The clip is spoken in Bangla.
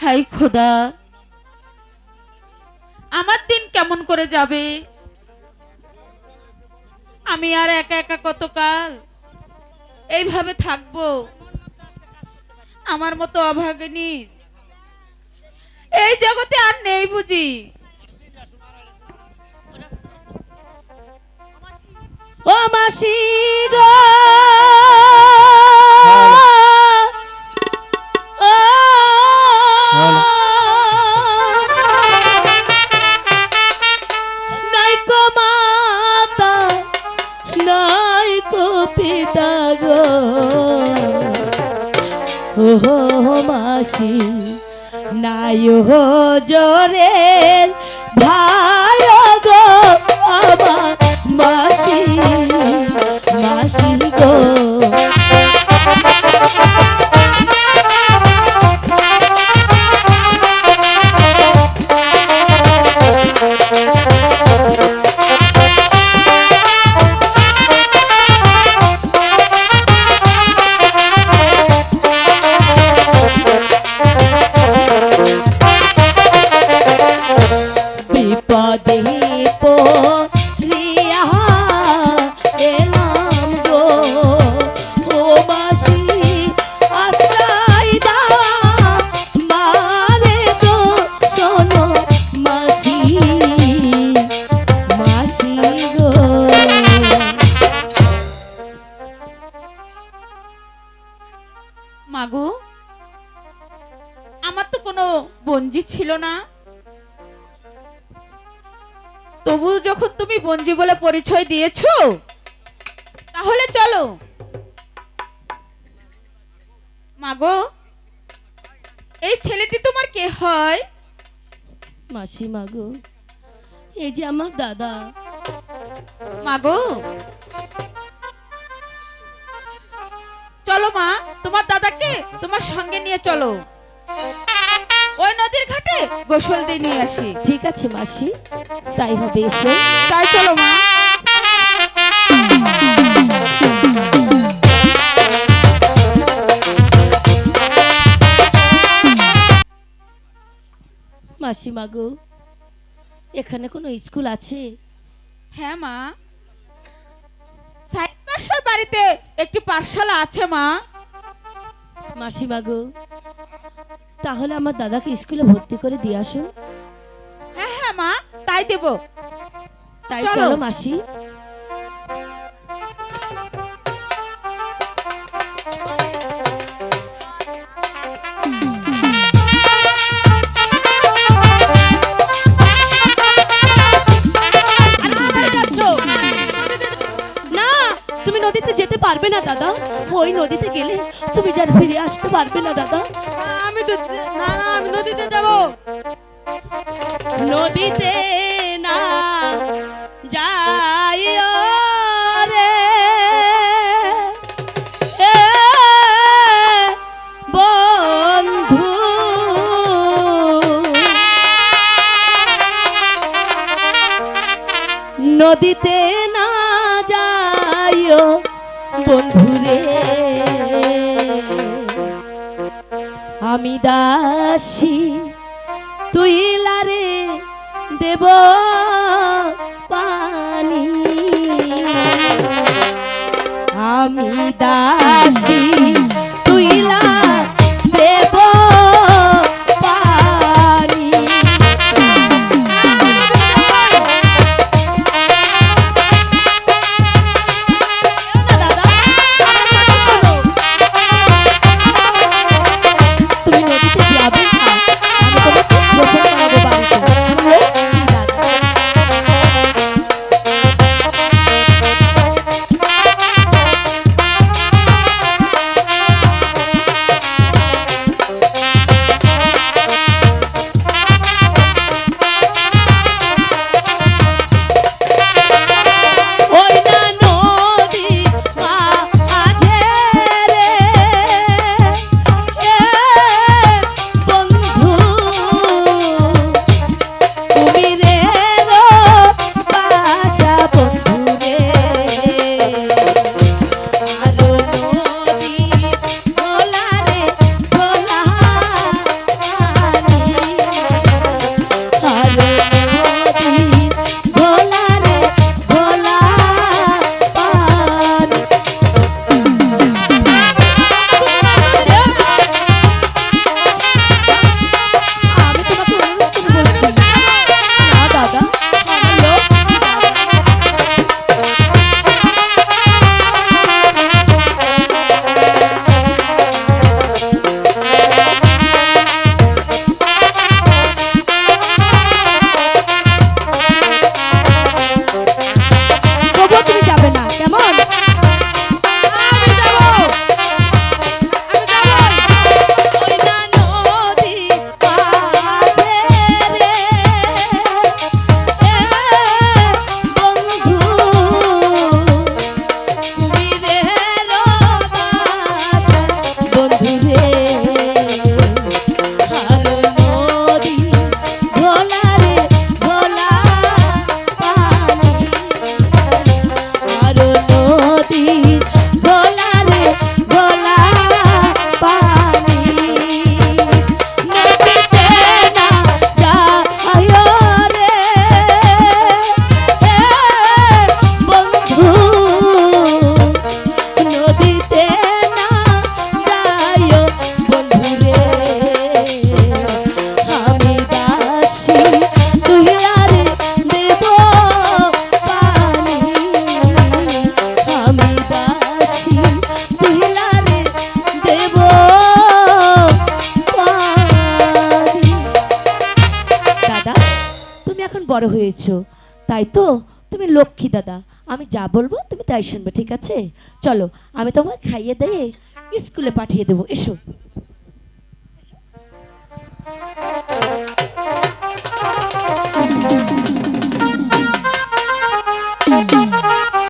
হাই খোদা। আমার দিন কেমন করে যাবে? আমি আর একা একা কতকাল এইভাবে থাকব? আমার মতো অভাগিনী। এই জগতে আর নেই বুঝি। ও মাসি গো গো ও মাসি নাই হো জরে ভাই গো আমার পড়িয়া তবু যখন তুমি বঞ্জি বলে পরিচয় দিয়েছ তাহলে চলো। মাগো এই ছেলেটি তোমার কে হয়? মাসি মাগো এই যে আমার দাদা। মাগো চলো মা তোমার দাদাকে তোমার সঙ্গে নিয়ে চলো। ওই নদীর ঘাটে গোসল দিয়ে নিয়ে আসি। ঠিক আছে মাসি। তাই হবে এসো। তাই চলো মা। মাসি মাগো এখানে কোনো স্কুল আছে? হ্যাঁ মা। সাইপাশার বাড়িতে একটি পাঠশালা আছে মা। মাসি মাগো তাহলে আমার দাদাকে স্কুলে ভর্তি করে দিয়ে আসুন। হ্যাঁ হ্যাঁ মা তাই দেব। তাই চলো। মাসি। তুমি নদীতে যেতে পারবে না দাদা। ওই নদীতে গেলে তুমি যার ফিরে আসতে পারবে না দাদা। আমি তো না না আমি নদীতে যাব। নদীতে না যাইও রে। বন্ধু। নদীতে না যাইও বন্ধুরে আমি দাসী তুই লারে দেব পানি। আমি দাসী বড় হয়েছ। তাই তো? তুমি লক্ষ্মী দাদা, আমি যা বলব তুমি তাই শুনবে, ঠিক আছে? চলো, আমি তোমাকে খাইয়ে দিয়ে স্কুলে পাঠিয়ে দেবো, এসো।